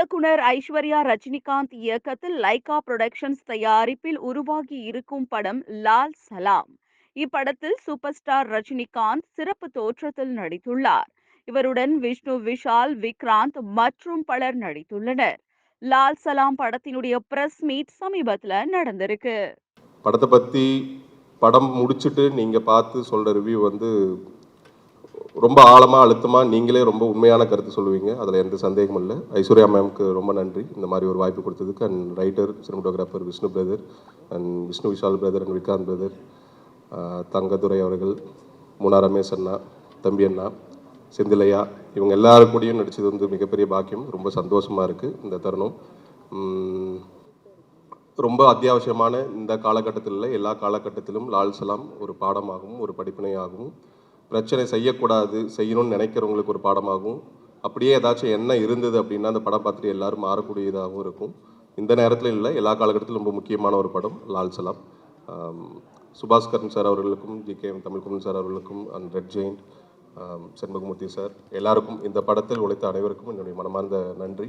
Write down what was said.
இயக்குனர் ஐஸ்வர்யா ரஜினிகாந்த் இயக்கத்தில் Lyca productions தயாரிப்பில் உருவாகி இருக்கும் படம் லால் சலாம். இப்படத்தில் சூப்பர் ஸ்டார் ரஜினிகாந்த் சிறப்பு தோற்றத்தில் நடித்துள்ளார். இவருடன் விஷ்ணு விஷால் விக்ராந்த் மற்றும் பலர் நடித்துள்ளனர். லால் சலாம் படத்தினுடைய பிரஸ் மீட் சமீபத்தில் நடந்திருக்கு. படத்தை பற்றி படம் முடிச்சுட்டு நீங்கள் பார்த்து சொல்கிற ரிவ்யூ வந்து ரொம்ப ஆழமாக அழுத்தமாக நீங்களே ரொம்ப உண்மையான கருத்து சொல்லுவீங்க. அதில் எந்த சந்தேகமும் இல்லை. ஐஸ்வர்யா மேம்க்கு ரொம்ப நன்றி. இந்த மாதிரி ஒரு வாய்ப்பு கொடுத்ததுக்கு. And writer cinematographer Vishnu brother and Vishnu Vishal brother and Vikranth brother Thangadurai அவர்கள் முனா ரமேஷ் அண்ணா தம்பி அண்ணா செந்திலையா இவங்க எல்லாரு கூடயும் நடித்தது வந்து மிகப்பெரிய பாக்கியம். ரொம்ப சந்தோஷமாக இருக்குது இந்த தருணம். ரொம்ப அத்தியாவசியமான இந்த காலகட்டத்தில் இல்லை எல்லா காலகட்டத்திலும் லால் சலாம் ஒரு பாடமாகவும் ஒரு படிப்பினையாகவும் பிரச்சனை செய்யக்கூடாது செய்யணும்னு நினைக்கிறவங்களுக்கு ஒரு பாடமாகவும் அப்படியே ஏதாச்சும் என்ன இருந்தது அப்படின்னா அந்த படம் பார்த்துட்டு எல்லாரும் மாறக்கூடியதாகவும் இருக்கும். இந்த நேரத்தில் இல்லை எல்லா காலகட்டத்திலும் ரொம்ப முக்கியமான ஒரு படம் லால் சலாம். சுபாஸ்கரன் சார் அவர்களுக்கும் ஜி கே தமிழ்குமன் சார் அவர்களுக்கும் and red giant Shenbagamoorthy sir எல்லாருக்கும் இந்த படத்தில் உழைத்த அனைவருக்கும் என்னுடைய மனமார்ந்த நன்றி.